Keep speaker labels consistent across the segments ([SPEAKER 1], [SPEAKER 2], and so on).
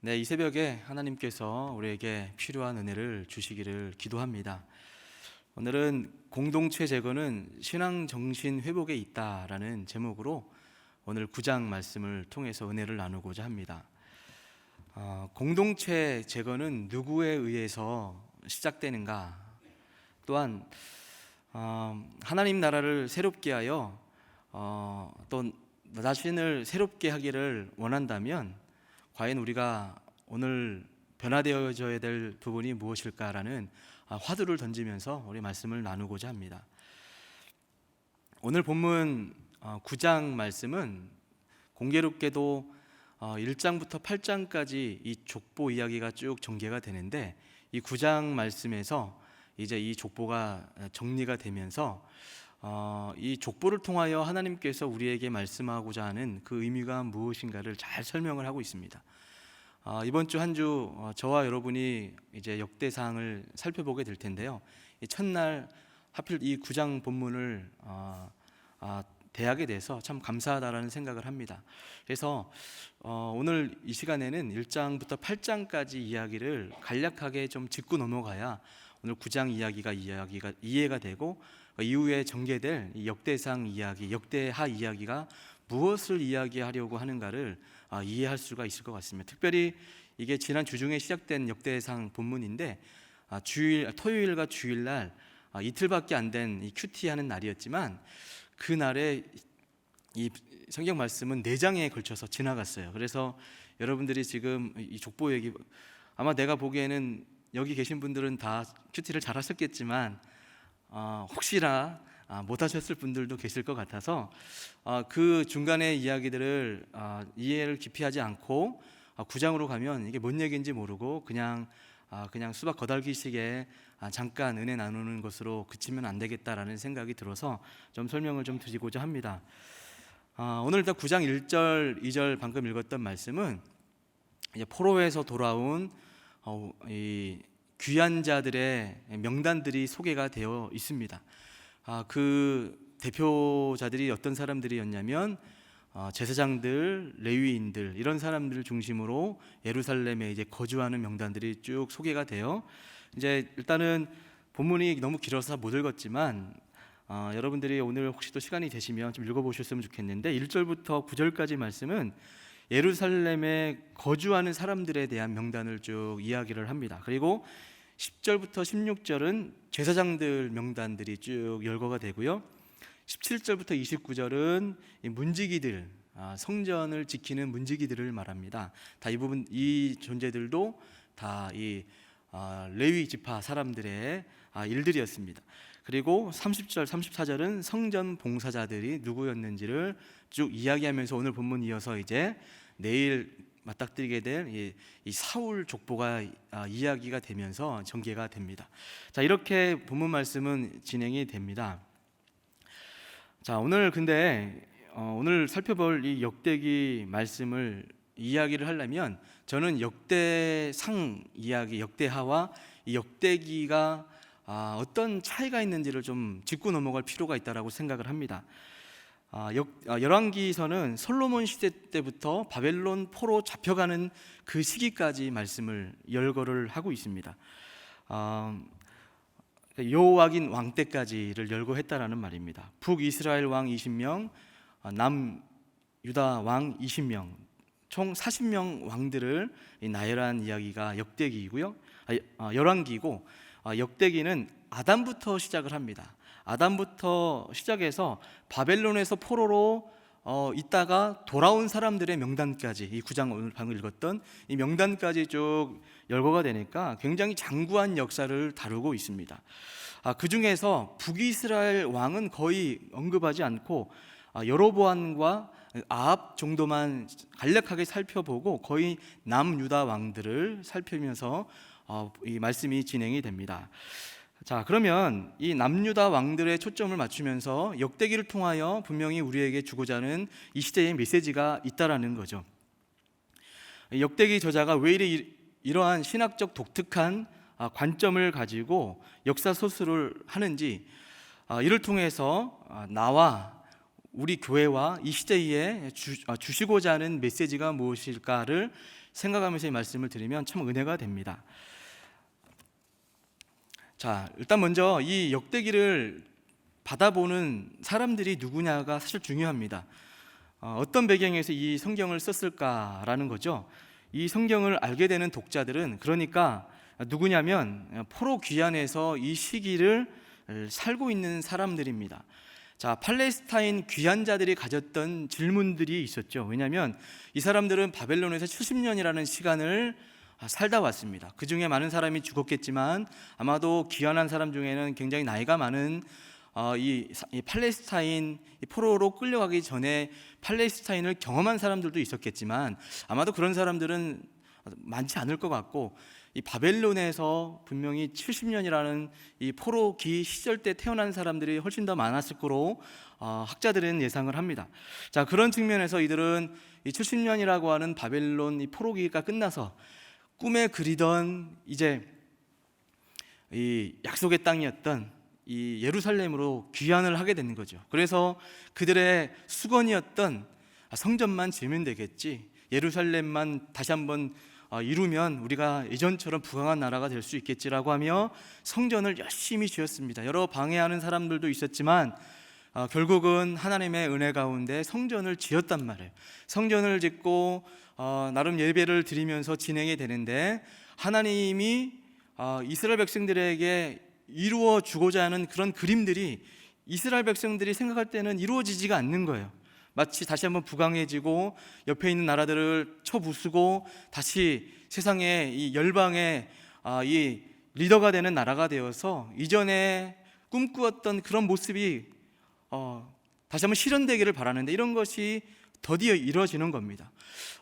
[SPEAKER 1] 네, 이 새벽에 하나님께서 우리에게 필요한 은혜를 주시기를 기도합니다. 오늘은 공동체 제거는 신앙 정신 회복에 있다라는 제목으로 오늘 9장 말씀을 통해서 은혜를 나누고자 합니다. 어, 공동체 제거는 누구에 의해서 시작되는가? 또한 어, 하나님 나라를 새롭게 하여 어, 또 자신을 새롭게 하기를 원한다면 과연 우리가 오늘 변화되어져야 될 부분이 무엇일까라는 아, 화두를 던지면서 우리 말씀을 나누고자 합니다. 오늘 본문 9장 말씀은 공교롭게도 1장부터 8장까지 이 족보 이야기가 쭉 전개가 되는데 이 9장 말씀에서 이제 이 족보가 정리가 되면서 어, 이 족보를 통하여 하나님께서 우리에게 말씀하고자 하는 그 의미가 무엇인가를 잘 설명을 하고 있습니다. 어, 이번 주 한주 어, 저와 여러분이 이제 역대상을 살펴보게 될 텐데요. 이 첫날 하필 이 구장 본문을 어, 아, 대하게 돼서 참 감사하다라는 생각을 합니다. 그래서 어, 오늘 이 시간에는 1장부터 8장까지 이야기를 간략하게 좀 짚고 넘어가야 오늘 9장 이야기가 이야기가 이해가 되고 어, 이후에 전개될 이 역대상 이야기, 역대하 이야기가 무엇을 이야기하려고 하는가를 아, 이해할 수가 있을 것 같습니다. 특별히 이게 지난 주중에 시작된 역대상 본문인데 아, 주일 토요일과 주일날 아, 이틀밖에 안 된 이 큐티하는 날이었지만 그 날에 이 성경 말씀은 네 장에 걸쳐서 지나갔어요. 그래서 여러분들이 지금 이 족보 얘기 아마 내가 보기에는 여기 계신 분들은 다 큐티를 잘 하셨겠지만 어, 혹시나 아, 못하셨을 분들도 계실 것 같아서 아, 그 중간의 이야기들을 아, 이해를 깊이 하지 않고 아, 구장으로 가면 이게 뭔 얘기인지 모르고 그냥 아, 그냥 수박 거달기식에 아, 잠깐 은혜 나누는 것으로 그치면 안 되겠다라는 생각이 들어서 좀 설명을 좀 드리고자 합니다. 아, 오늘 일단 9장 1절, 2절 방금 읽었던 말씀은 포로에서 돌아온 어, 이 귀한 자들의 명단들이 소개가 되어 있습니다. 아, 그 대표자들이 어떤 사람들이었냐면 어, 제사장들, 레위인들 이런 사람들을 중심으로 예루살렘에 이제 거주하는 명단들이 쭉 소개가 돼요. 이제 일단은 본문이 너무 길어서 못 읽었지만 어, 여러분들이 오늘 혹시 또 시간이 되시면 좀 읽어보셨으면 좋겠는데 1절부터 9절까지 말씀은 예루살렘에 거주하는 사람들에 대한 명단을 쭉 이야기를 합니다. 그리고 10절부터 16절은 제사장들 명단들이 쭉 열거가 되고요. 17절부터 29절은 문지기들 아, 성전을 지키는 문지기들을 말합니다. 다 이 부분 이 존재들도 다이 아, 레위 지파 사람들의 아, 일들이었습니다. 그리고 30절, 34절은 성전 봉사자들이 누구였는지를 쭉 이야기하면서 오늘 본문 이어서 이제 내일 맞닥뜨리게 될이 사울 족보가 아, 이야기가 되면서 전개가 됩니다. 자 이렇게 본문 말씀은 진행이 됩니다. 자 오늘 근데 어, 오늘 살펴볼 이 역대기 말씀을 이야기를 하려면 저는 역대상 이야기, 역대하와 이 역대기가 아, 어떤 차이가 있는지를 좀 짚고 넘어갈 필요가 있다라고 생각을 합니다. 아, 역, 아, 열왕기서는 솔로몬 시대 때부터 바벨론 포로 잡혀가는 그 시기까지 말씀을 열거를 하고 있습니다. 아, 여호와긴 왕 때까지를 열거했다라는 말입니다. 북 이스라엘 왕 20명, 아, 남 유다 왕 20명, 총 40명 왕들을 나열한 이야기가 역대기이고요. 아, 열왕기고 아, 역대기는 아담부터 시작을 합니다. 아담부터 시작해서 바벨론에서 포로로 어, 있다가 돌아온 사람들의 명단까지 이 구장 오늘 방금 읽었던 이 명단까지 쭉 열거가 되니까 굉장히 장구한 역사를 다루고 있습니다. 아, 그 중에서 북이스라엘 왕은 거의 언급하지 않고 아, 여로보암과 아합 정도만 간략하게 살펴보고 거의 남유다 왕들을 살피면서 어, 이 말씀이 진행이 됩니다. 자, 그러면 이 남유다 왕들의 초점을 맞추면서 역대기를 통하여 분명히 우리에게 주고자 하는 이 시대의 메시지가 있다라는 거죠. 역대기 저자가 왜 이리 이러한 신학적 독특한 아, 관점을 가지고 역사 소설을 하는지 아, 이를 통해서 아, 나와 우리 교회와 이 시대에 주, 주시고자 하는 메시지가 무엇일까를 생각하면서 이 말씀을 드리면 참 은혜가 됩니다. 자, 일단 먼저 이 역대기를 받아보는 사람들이 누구냐가 사실 중요합니다. 어, 어떤 배경에서 이 성경을 썼을까라는 거죠. 이 성경을 알게 되는 독자들은 그러니까 누구냐면 포로 귀환에서 이 시기를 살고 있는 사람들입니다. 자, 팔레스타인 귀환자들이 가졌던 질문들이 있었죠. 왜냐하면 이 사람들은 바벨론에서 70년이라는 시간을 살다 왔습니다. 그 중에 많은 사람이 죽었겠지만 아마도 귀환한 사람 중에는 굉장히 나이가 많은 어, 이, 이 팔레스타인 이 포로로 끌려가기 전에 팔레스타인을 경험한 사람들도 있었겠지만 아마도 그런 사람들은 많지 않을 것 같고 이 바벨론에서 분명히 70년이라는 이 포로기 시절 때 태어난 사람들이 훨씬 더 많았을 거로 어, 학자들은 예상을 합니다. 자 그런 측면에서 이들은 이 70년이라고 하는 바벨론 이 포로기가 끝나서 꿈에 그리던 이제 이 약속의 땅이었던 이 예루살렘으로 귀환을 하게 되는 거죠. 그래서 그들의 수건이었던 아, 성전만 지으면 되겠지. 예루살렘만 다시 한번 어, 이루면 우리가 예전처럼 부강한 나라가 될 수 있겠지라고 하며 성전을 열심히 지었습니다. 여러 방해하는 사람들도 있었지만 어, 결국은 하나님의 은혜 가운데 성전을 지었단 말이에요. 성전을 짓고 어, 나름 예배를 드리면서 진행이 되는데 하나님이 어, 이스라엘 백성들에게 이루어 주고자 하는 그런 그림들이 이스라엘 백성들이 생각할 때는 이루어지지가 않는 거예요. 마치 다시 한번 부강해지고 옆에 있는 나라들을 쳐부수고 다시 세상의 이 열방의 아, 이 리더가 되는 나라가 되어서 이전에 꿈꾸었던 그런 모습이 어, 다시 한번 실현되기를 바라는데 이런 것이 더디어 이루어지는 겁니다.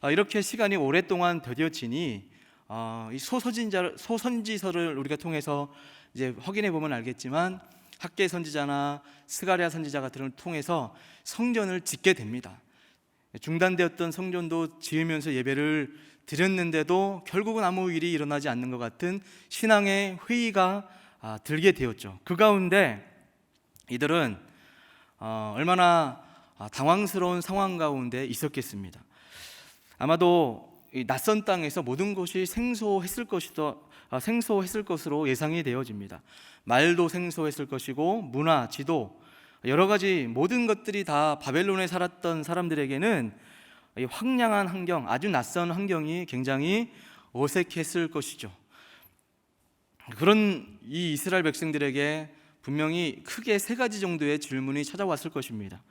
[SPEAKER 1] 아, 이렇게 시간이 오랫동안 더뎌지니 어, 이 소서진자 소선지서를 우리가 통해서 이제 확인해 보면 알겠지만 학계 선지자나 스가랴 선지자 같은 걸 통해서 성전을 짓게 됩니다. 중단되었던 성전도 지으면서 예배를 드렸는데도 결국은 아무 일이 일어나지 않는 것 같은 신앙의 회의가 아, 들게 되었죠. 그 가운데 이들은 어, 얼마나 아, 당황스러운 상황 가운데 있었겠습니다. 아마도 이 낯선 땅에서 모든 것이 생소했을 것이다, 아, 생소했을 것으로 예상이 되어집니다. 말도 생소했을 것이고 문화, 지도 여러 가지 모든 것들이 다 바벨론에 살았던 사람들에게는 이 황량한 환경, 아주 낯선 환경이 굉장히 어색했을 것이죠. 그런 이 이스라엘 백성들에게 분명히 크게 세 가지 정도의 질문이 찾아왔을 것입니다.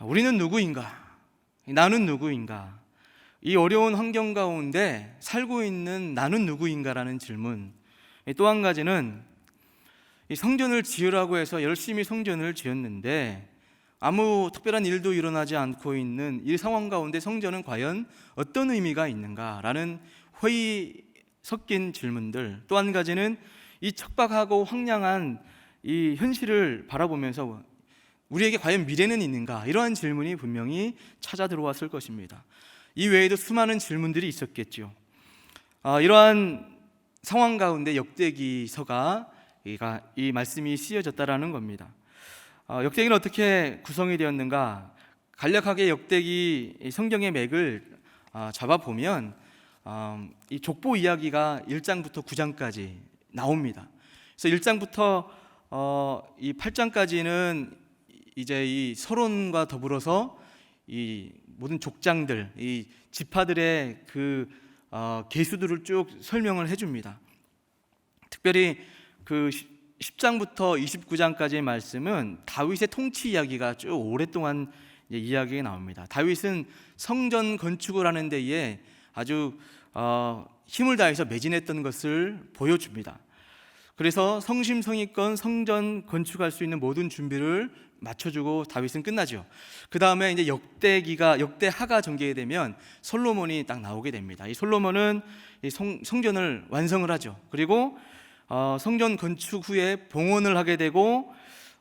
[SPEAKER 1] 우리는 누구인가? 나는 누구인가? 이 어려운 환경 가운데 살고 있는 나는 누구인가라는 질문. 또 한 가지는 이 성전을 지으라고 해서 열심히 성전을 지었는데 아무 특별한 일도 일어나지 않고 있는 이 상황 가운데 성전은 과연 어떤 의미가 있는가라는 회의 섞인 질문들. 또 한 가지는 이 척박하고 황량한 이 현실을 바라보면서 우리에게 과연 미래는 있는가? 이러한 질문이 분명히 찾아 들어왔을 것입니다. 이 외에도 수많은 질문들이 있었겠죠. 아, 이러한 상황 가운데 역대기서가 이 말씀이 쓰여졌다라는 겁니다. 어, 역대기는 어떻게 구성이 되었는가? 간략하게 역대기 성경의 맥을 어, 잡아 보면 어, 이 족보 이야기가 1장부터 9장까지 나옵니다. 그래서 1장부터 어, 이 8장까지는 이제 이 서론과 더불어서 이 모든 족장들, 이 지파들의 그 어, 계수들을 쭉 설명을 해줍니다. 특별히 그 10장부터 29장까지의 말씀은 다윗의 통치 이야기가 쭉 오랫동안 이야기가 나옵니다. 다윗은 성전 건축을 하는 데에 아주 어, 힘을 다해서 매진했던 것을 보여줍니다. 그래서 성심성의껏 성전 건축할 수 있는 모든 준비를 맞춰주고 다윗은 끝나죠. 그 다음에 이제 역대기가 역대하가 전개되면 솔로몬이 딱 나오게 됩니다. 이 솔로몬은 이 성, 성전을 완성을 하죠. 그리고 어, 성전 건축 후에 봉헌을 하게 되고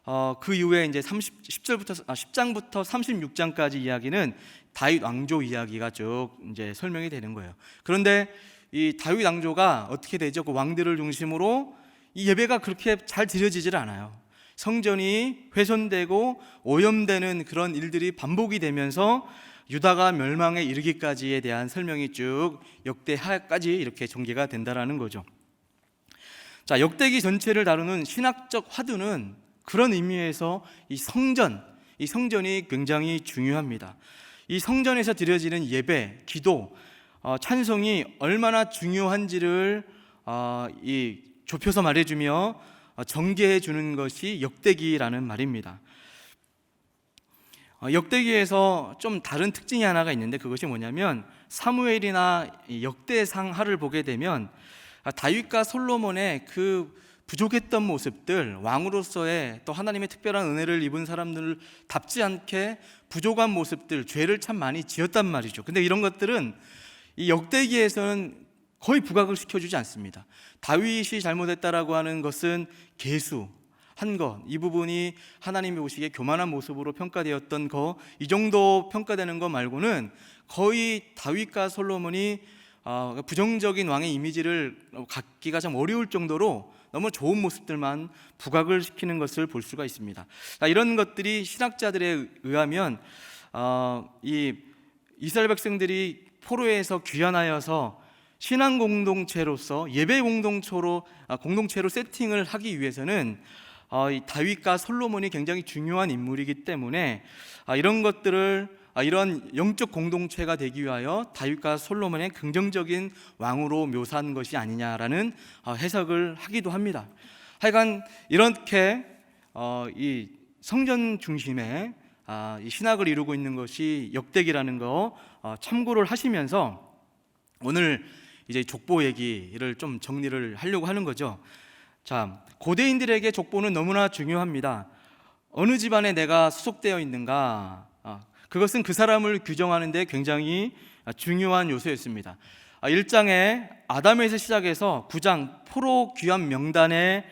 [SPEAKER 1] 어, 그 이후에 이제 30, 10절부터 아, 10장부터 36장까지 이야기는 다윗 왕조 이야기가 쭉 이제 설명이 되는 거예요. 그런데 이 다윗 왕조가 어떻게 되죠? 그 왕들을 중심으로 이 예배가 그렇게 잘 드려지질 않아요. 성전이 훼손되고 오염되는 그런 일들이 반복이 되면서 유다가 멸망에 이르기까지에 대한 설명이 쭉 역대하까지 이렇게 전개가 된다라는 거죠. 자, 역대기 전체를 다루는 신학적 화두는 그런 의미에서 이 성전, 이 성전이 굉장히 중요합니다. 이 성전에서 드려지는 예배, 기도, 어, 찬송이 얼마나 중요한지를 어, 이 좁혀서 말해주며 어, 전개해 주는 것이 역대기라는 말입니다. 어, 역대기에서 좀 다른 특징이 하나가 있는데 그것이 뭐냐면 사무엘이나 이 역대상하를 보게 되면 아, 다윗과 솔로몬의 그 부족했던 모습들 왕으로서의 또 하나님의 특별한 은혜를 입은 사람들을 답지 않게 부족한 모습들 죄를 참 많이 지었단 말이죠. 근데 이런 것들은 이 역대기에서는 거의 부각을 시켜주지 않습니다. 다윗이 잘못했다라고 하는 것은 개수 한 것, 이 부분이 하나님이 보시기에 교만한 모습으로 평가되었던 거, 이 정도 평가되는 것 말고는 거의 다윗과 솔로몬이 어, 부정적인 왕의 이미지를 갖기가 좀 어려울 정도로 너무 좋은 모습들만 부각을 시키는 것을 볼 수가 있습니다. 자, 이런 것들이 신학자들에 의하면 어, 이 이스라엘 백성들이 포로에서 귀환하여서 신앙 공동체로서 예배 공동체로 아, 공동체로 세팅을 하기 위해서는 어, 이 다윗과 솔로몬이 굉장히 중요한 인물이기 때문에 아, 이런 것들을 아, 이런 영적 공동체가 되기 위하여 다윗과 솔로몬의 긍정적인 왕으로 묘사한 것이 아니냐라는 어, 해석을 하기도 합니다. 하여간 이렇게 어, 이 성전 중심의 아, 이 신학을 이루고 있는 것이 역대기라는 거 어, 참고를 하시면서 오늘 이제 족보 얘기를 좀 정리를 하려고 하는 거죠. 자, 고대인들에게 족보는 너무나 중요합니다. 어느 집안에 내가 소속되어 있는가? 아, 그것은 그 사람을 규정하는데 굉장히 중요한 요소였습니다. 1장에 아담에서 시작해서 9장 포로 귀환 명단에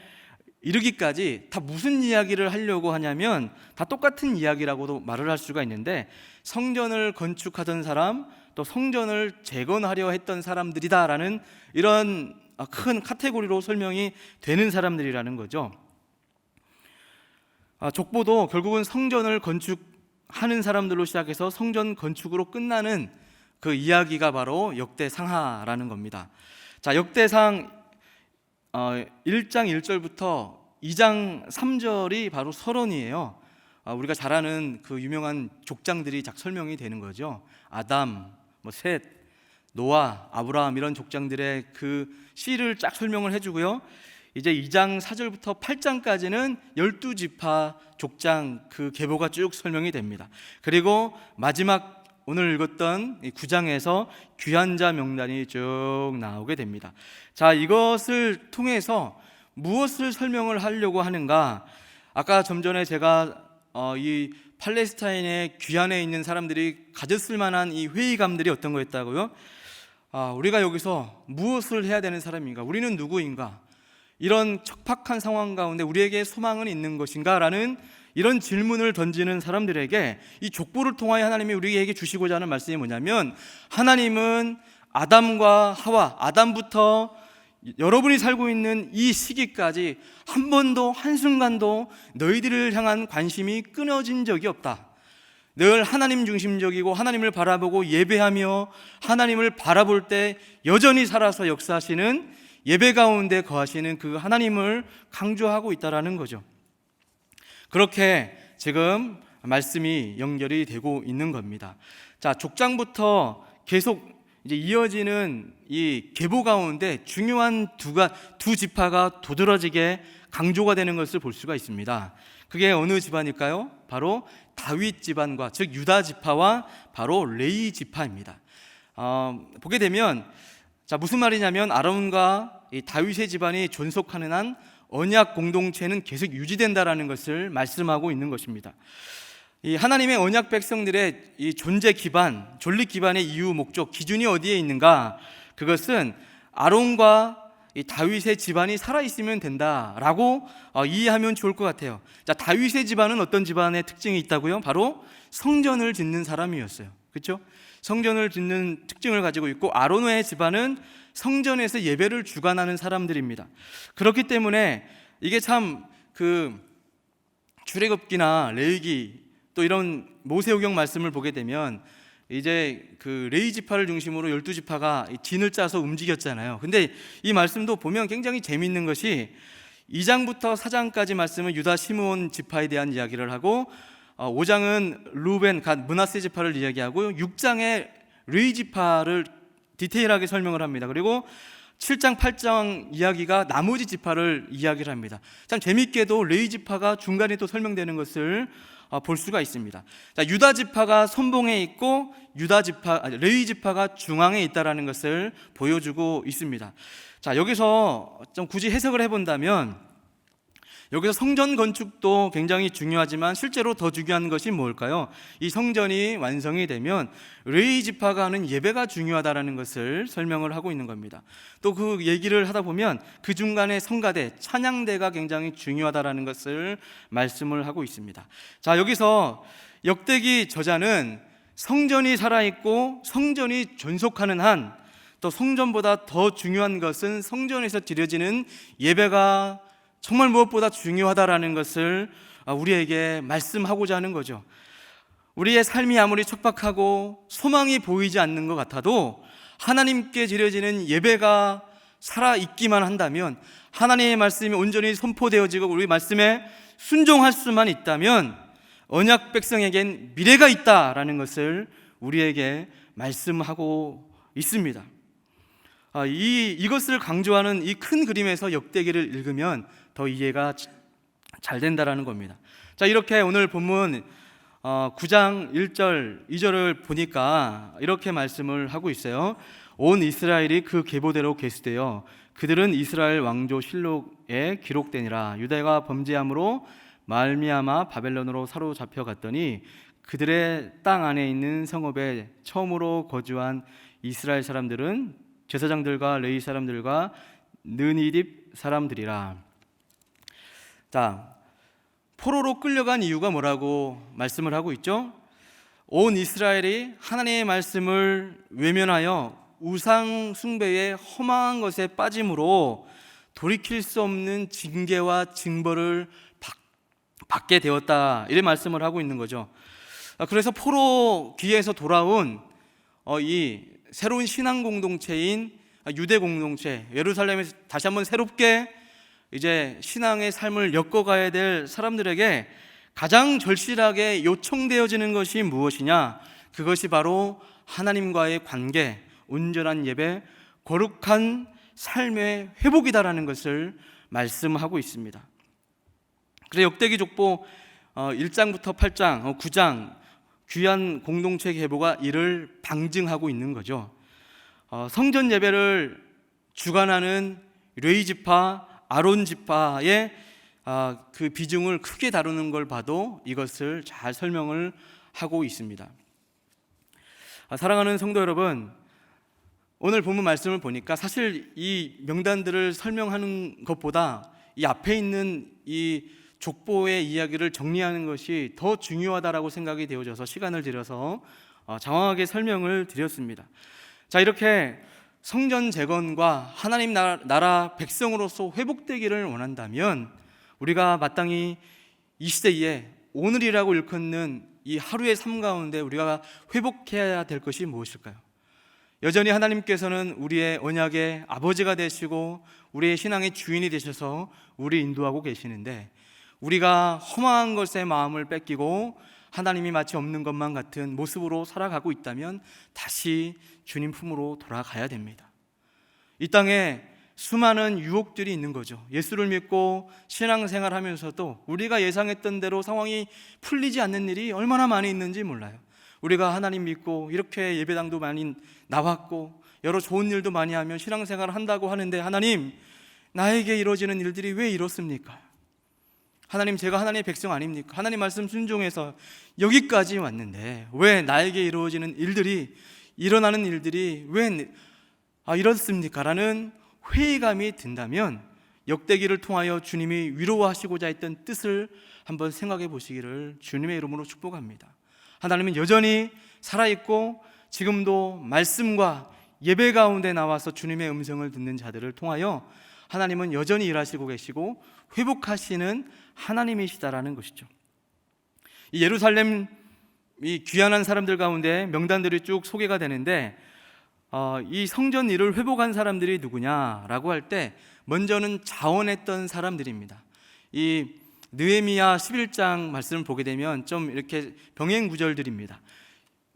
[SPEAKER 1] 이르기까지 다 무슨 이야기를 하려고 하냐면 다 똑같은 이야기라고도 말을 할 수가 있는데 성전을 건축하던 사람 또 성전을 재건하려 했던 사람들이다라는 이런 큰 카테고리로 설명이 되는 사람들이라는 거죠. 아, 족보도 결국은 성전을 건축하는 사람들로 시작해서 성전 건축으로 끝나는 그 이야기가 바로 역대상하라는 겁니다. 자, 역대상 어, 1장 1절부터 2장 3절이 바로 서론이에요. 아, 우리가 잘 아는 그 유명한 족장들이 작 설명이 되는 거죠. 아담, 뭐 셋, 노아, 아브라함 이런 족장들의 그 시를 쫙 설명을 해주고요. 이제 2장 4절부터 8장까지는 12지파 족장 그 계보가 쭉 설명이 됩니다. 그리고 마지막 오늘 읽었던 9장에서 귀환자 명단이 쭉 나오게 됩니다. 자, 이것을 통해서 무엇을 설명을 하려고 하는가? 아까 좀 전에 제가 어, 이 팔레스타인의 귀환에 있는 사람들이 가졌을 만한 이 회의감들이 어떤 거였다고요? 아, 우리가 여기서 무엇을 해야 되는 사람인가? 우리는 누구인가? 이런 척박한 상황 가운데 우리에게 소망은 있는 것인가? 라는 이런 질문을 던지는 사람들에게 이 족보를 통하여 하나님이 우리에게 주시고자 하는 말씀이 뭐냐면 하나님은 아담과 하와, 아담부터 여러분이 살고 있는 이 시기까지 한 번도 한순간도 너희들을 향한 관심이 끊어진 적이 없다. 늘 하나님 중심적이고 하나님을 바라보고 예배하며 하나님을 바라볼 때 여전히 살아서 역사하시는 예배 가운데 거하시는 그 하나님을 강조하고 있다라는 거죠. 그렇게 지금 말씀이 연결이 되고 있는 겁니다. 자, 족장부터 계속 이제 이어지는 이 계보 가운데 중요한 두가 두 지파가 도드라지게 강조가 되는 것을 볼 수가 있습니다. 그게 어느 집안일까요? 바로 다윗 집안과 즉 유다 지파와 바로 레이 지파입니다. 어, 보게 되면 자 무슨 말이냐면 아론과 이 다윗의 집안이 존속하는 한 언약 공동체는 계속 유지된다라는 것을 말씀하고 있는 것입니다. 이 하나님의 언약 백성들의 이 존재 기반, 존립 기반의 이유, 목적, 기준이 어디에 있는가? 그것은 아론과 이 다윗의 집안이 살아 있으면 된다라고 어, 이해하면 좋을 것 같아요. 자, 다윗의 집안은 어떤 집안의 특징이 있다고요? 바로 성전을 짓는 사람이었어요. 그렇죠? 성전을 짓는 특징을 가지고 있고 아론의 집안은 성전에서 예배를 주관하는 사람들입니다. 그렇기 때문에 이게 참 그 출애굽기나 레위기 또 이런 모세오경 말씀을 보게 되면 이제 그 레이 지파를 중심으로 열두 지파가 이 진을 짜서 움직였잖아요. 근데 이 말씀도 보면 굉장히 재미있는 것이 2장부터 4장까지 말씀은 유다 시므온 지파에 대한 이야기를 하고 5장은 루벤 갓 문하세 지파를 이야기하고 6장에 레이 지파를 디테일하게 설명을 합니다. 그리고 7장, 8장 이야기가 나머지 지파를 이야기를 합니다. 참 재밌게도 레이 지파가 중간에 또 설명되는 것을 어, 볼 수가 있습니다. 자, 유다 지파가 선봉에 있고 유다 지파, 아니, 레위 지파가 중앙에 있다라는 것을 보여주고 있습니다. 자, 여기서 좀 굳이 해석을 해 본다면 여기서 성전 건축도 굉장히 중요하지만 실제로 더 중요한 것이 뭘까요? 이 성전이 완성이 되면 레이 지파가 하는 예배가 중요하다라는 것을 설명을 하고 있는 겁니다. 또 그 얘기를 하다 보면 그 중간에 성가대, 찬양대가 굉장히 중요하다라는 것을 말씀을 하고 있습니다. 자, 여기서 역대기 저자는 성전이 살아 있고 성전이 존속하는 한 또 성전보다 더 중요한 것은 성전에서 드려지는 예배가 정말 무엇보다 중요하다라는 것을 우리에게 말씀하고자 하는 거죠. 우리의 삶이 아무리 척박하고 소망이 보이지 않는 것 같아도 하나님께 드려지는 예배가 살아 있기만 한다면 하나님의 말씀이 온전히 선포되어지고 우리 말씀에 순종할 수만 있다면 언약 백성에겐 미래가 있다라는 것을 우리에게 말씀하고 있습니다. 아, 이 이것을 강조하는 이 큰 그림에서 역대기를 읽으면 더 이해가 잘 된다라는 겁니다. 자, 이렇게 오늘 본문 9장 1절, 2절을 보니까 이렇게 말씀을 하고 있어요. 온 이스라엘이 그 계보대로 계수되어 그들은 이스라엘 왕조 실록에 기록되니라 유다가 범죄함으로 말미암아 바벨론으로 사로잡혀 갔더니 그들의 땅 안에 있는 성읍에 처음으로 거주한 이스라엘 사람들은 제사장들과 레위 사람들과 느니딥 사람들이라. 자, 포로로 끌려간 이유가 뭐라고 말씀을 하고 있죠? 온 이스라엘이 하나님의 말씀을 외면하여 우상 숭배의 허망한 것에 빠짐으로 돌이킬 수 없는 징계와 징벌을 받게 되었다. 이런 말씀을 하고 있는 거죠. 아, 그래서 포로 귀에서 돌아온 어, 이 새로운 신앙 공동체인 유대 공동체 예루살렘에서 다시 한번 새롭게 이제 신앙의 삶을 엮어가야 될 사람들에게 가장 절실하게 요청되어지는 것이 무엇이냐? 그것이 바로 하나님과의 관계, 온전한 예배, 거룩한 삶의 회복이다라는 것을 말씀하고 있습니다. 그래 역대기 족보 1장부터 8장, 9장 귀한 공동체 계보가 이를 방증하고 있는 거죠. 어, 성전 예배를 주관하는 레이 지파, 아론 지파의 아, 그 비중을 크게 다루는 걸 봐도 이것을 잘 설명을 하고 있습니다. 아, 사랑하는 성도 여러분, 오늘 본문 말씀을 보니까 사실 이 명단들을 설명하는 것보다 이 앞에 있는 이 족보의 이야기를 정리하는 것이 더 중요하다라고 생각이 되어져서 시간을 들여서 어, 장황하게 설명을 드렸습니다. 자, 이렇게 성전 재건과 하나님 나라 백성으로서 회복되기를 원한다면 우리가 마땅히 이 시대에 오늘이라고 일컫는 이 하루의 삶 가운데 우리가 회복해야 될 것이 무엇일까요? 여전히 하나님께서는 우리의 언약의 아버지가 되시고 우리의 신앙의 주인이 되셔서 우리 인도하고 계시는데 우리가 허망한 것에 마음을 뺏기고 하나님이 마치 없는 것만 같은 모습으로 살아가고 있다면 다시 주님 품으로 돌아가야 됩니다. 이 땅에 수많은 유혹들이 있는 거죠. 예수를 믿고 신앙생활 하면서도 우리가 예상했던 대로 상황이 풀리지 않는 일이 얼마나 많이 있는지 몰라요. 우리가 하나님 믿고 이렇게 예배당도 많이 나왔고 여러 좋은 일도 많이 하면 신앙생활 한다고 하는데 하나님 나에게 이루어지는 일들이 왜 이렇습니까? 하나님 제가 하나님의 백성 아닙니까? 하나님 말씀 순종해서 여기까지 왔는데 왜 나에게 이루어지는 일들이 일어나는 일들이 왜 아, 이렇습니까? 라는 회의감이 든다면 역대기를 통하여 주님이 위로하시고자 했던 뜻을 한번 생각해 보시기를 주님의 이름으로 축복합니다. 하나님은 여전히 살아있고 지금도 말씀과 예배 가운데 나와서 주님의 음성을 듣는 자들을 통하여 하나님은 여전히 일하시고 계시고 회복하시는 하나님이시다라는 것이죠. 이 예루살렘 이 귀환한 사람들 가운데 명단들이 쭉 소개가 되는데 어, 이 성전 일을 회복한 사람들이 누구냐라고 할 때 먼저는 자원했던 사람들입니다. 이 느헤미야 11장 말씀을 보게 되면 좀 이렇게 병행 구절들입니다.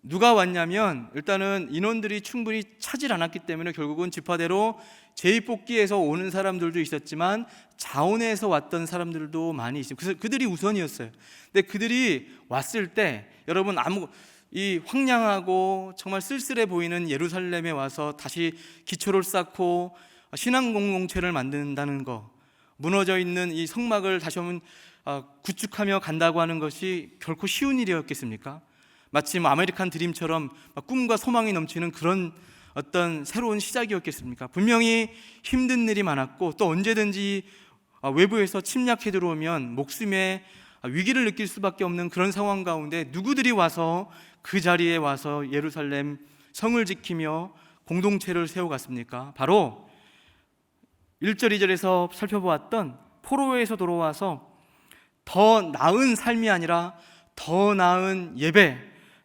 [SPEAKER 1] 누가 왔냐면 일단은 인원들이 충분히 차질 않았기 때문에 결국은 지파대로 제입복귀에서 오는 사람들도 있었지만 자원에서 왔던 사람들도 많이 있어요. 그래서 그들이 우선이었어요. 근데 그들이 왔을 때 여러분 아무 이 황량하고 정말 쓸쓸해 보이는 예루살렘에 와서 다시 기초를 쌓고 신앙 공동체를 만든다는 거, 무너져 있는 이 성막을 다시 한번 아, 구축하며 간다고 하는 것이 결코 쉬운 일이었겠습니까? 마치 뭐 아메리칸 드림처럼 막 꿈과 소망이 넘치는 그런 어떤 새로운 시작이었겠습니까? 분명히 힘든 일이 많았고 또 언제든지 아, 외부에서 침략해 들어오면 목숨에 위기를 느낄 수밖에 없는 그런 상황 가운데 누구들이 와서 그 자리에 와서 예루살렘 성을 지키며 공동체를 세워갔습니까? 바로 1절 2절에서 살펴보았던 포로에서 돌아와서 더 나은 삶이 아니라 더 나은 예배,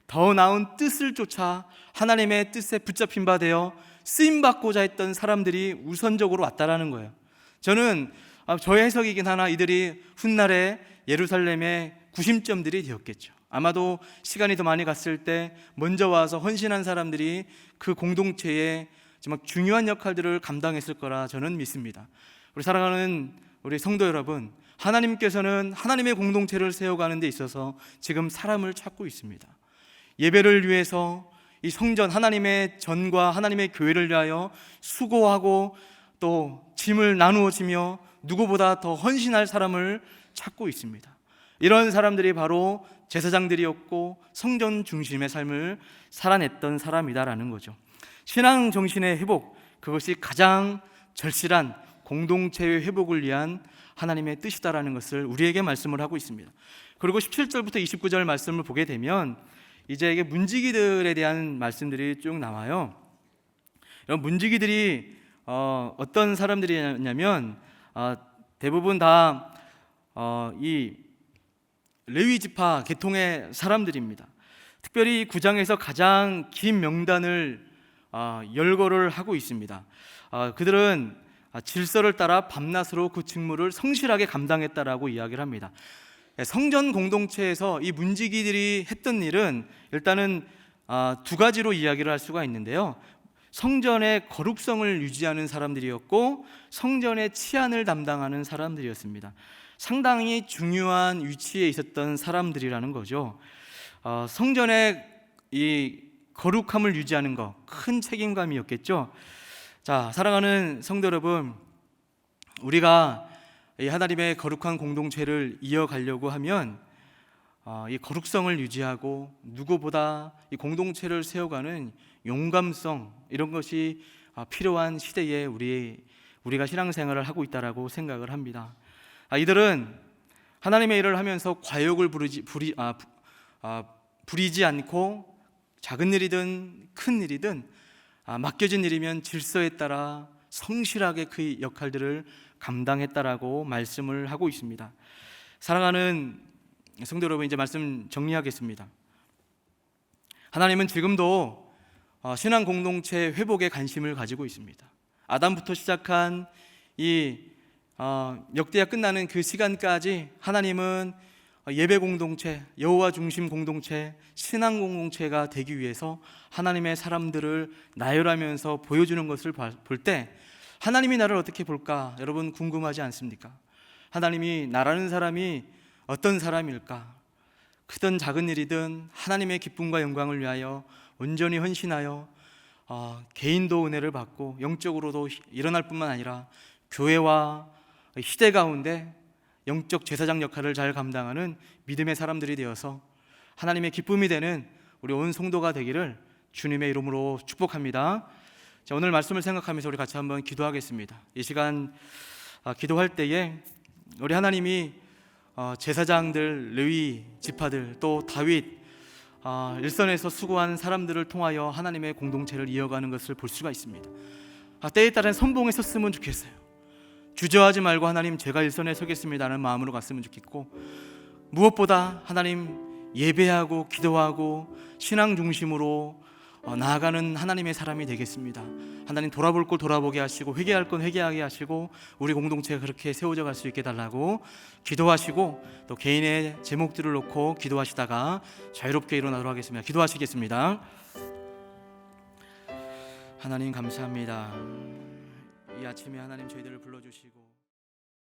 [SPEAKER 1] 더 나은 뜻을 쫓아 하나님의 뜻에 붙잡힌 바 되어 쓰임 받고자 했던 사람들이 우선적으로 왔다라는 거예요. 저는 아, 저의 해석이긴 하나 이들이 훗날에 예루살렘의 구심점들이 되었겠죠. 아마도 시간이 더 많이 갔을 때 먼저 와서 헌신한 사람들이 그 공동체에 정말 중요한 역할들을 감당했을 거라 저는 믿습니다. 우리 사랑하는 우리 성도 여러분, 하나님께서는 하나님의 공동체를 세워가는 데 있어서 지금 사람을 찾고 있습니다. 예배를 위해서 이 성전 하나님의 전과 하나님의 교회를 위하여 수고하고 또 짐을 나누어 지며 누구보다 더 헌신할 사람을 찾고 있습니다. 이런 사람들이 바로 제사장들이었고 성전 중심의 삶을 살아냈던 사람이다라는 거죠. 신앙 정신의 회복 그것이 가장 절실한 공동체의 회복을 위한 하나님의 뜻이다라는 것을 우리에게 말씀을 하고 있습니다. 그리고 17절부터 29절 말씀을 보게 되면 이제 이게 문지기들에 대한 말씀들이 쭉 나와요. 이런 문지기들이 어, 떤 사람들이냐면 어, 대부분 다이 어, 레위 지파 계통의 사람들입니다. 특별히 구장에서 가장 긴 명단을 어, 열거를 하고 있습니다. 어, 그들은 질서를 따라 밤낮으로 그 직무를 성실하게 감당했다라고 이야기를 합니다. 예, 성전 공동체에서 이 문지기들이 했던 일은 일단은 아, 두 가지로 이야기를 할 수가 있는데요. 성전의 거룩성을 유지하는 사람들이었고 성전의 치안을 담당하는 사람들이었습니다. 상당히 중요한 위치에 있었던 사람들이라는 거죠. 어, 성전의 이 거룩함을 유지하는 것 큰 책임감이었겠죠. 자, 사랑하는 성도 여러분, 우리가 이 하나님의 거룩한 공동체를 이어가려고 하면 어, 이 거룩성을 유지하고 누구보다 이 공동체를 세워가는 용감성 이런 것이 어, 필요한 시대에 우리 우리가 신앙생활을 하고 있다라고 생각을 합니다. 아, 이들은 하나님의 일을 하면서 과욕을 부르지 부리 아, 부, 아, 부리지 않고 작은 일이든 큰 일이든 아, 맡겨진 일이면 질서에 따라 성실하게 그 역할들을 감당했다라고 말씀을 하고 있습니다. 사랑하는 성도 여러분 이제 말씀 정리하겠습니다. 하나님은 지금도 어, 신앙 공동체 회복에 관심을 가지고 있습니다. 아담부터 시작한 이 어, 역대가 끝나는 그 시간까지 하나님은 예배 공동체, 여호와 중심 공동체, 신앙 공동체가 되기 위해서 하나님의 사람들을 나열하면서 보여주는 것을 볼 때 하나님이 나를 어떻게 볼까? 여러분 궁금하지 않습니까? 하나님이 나라는 사람이 어떤 사람일까? 크든 작은 일이든 하나님의 기쁨과 영광을 위하여 온전히 헌신하여 어, 개인도 은혜를 받고 영적으로도 일어날 뿐만 아니라 교회와 시대 가운데 영적 제사장 역할을 잘 감당하는 믿음의 사람들이 되어서 하나님의 기쁨이 되는 우리 온 성도가 되기를 주님의 이름으로 축복합니다. 자, 오늘 말씀을 생각하면서 우리 같이 한번 기도하겠습니다. 이 시간 아, 기도할 때에 우리 하나님이 어, 제사장들, 레위 지파들 또 다윗 아, 일선에서 수고한 사람들을 통하여 하나님의 공동체를 이어가는 것을 볼 수가 있습니다. 아, 때에 따른 선봉했었으면 좋겠어요. 주저하지 말고 하나님 제가 일선에 서겠습니다는 마음으로 갔으면 좋겠고 무엇보다 하나님 예배하고 기도하고 신앙 중심으로 어, 나아가는 하나님의 사람이 되겠습니다. 하나님 돌아볼 걸 돌아보게 하시고 회개할 건 회개하게 하시고 우리 공동체가 그렇게 세워져 갈 수 있게 달라고 기도하시고 또 개인의 제목들을 놓고 기도하시다가 자유롭게 일어나도록 하겠습니다. 기도하시겠습니다. 하나님 감사합니다. 이 아침에 하나님 저희들을 불러주시고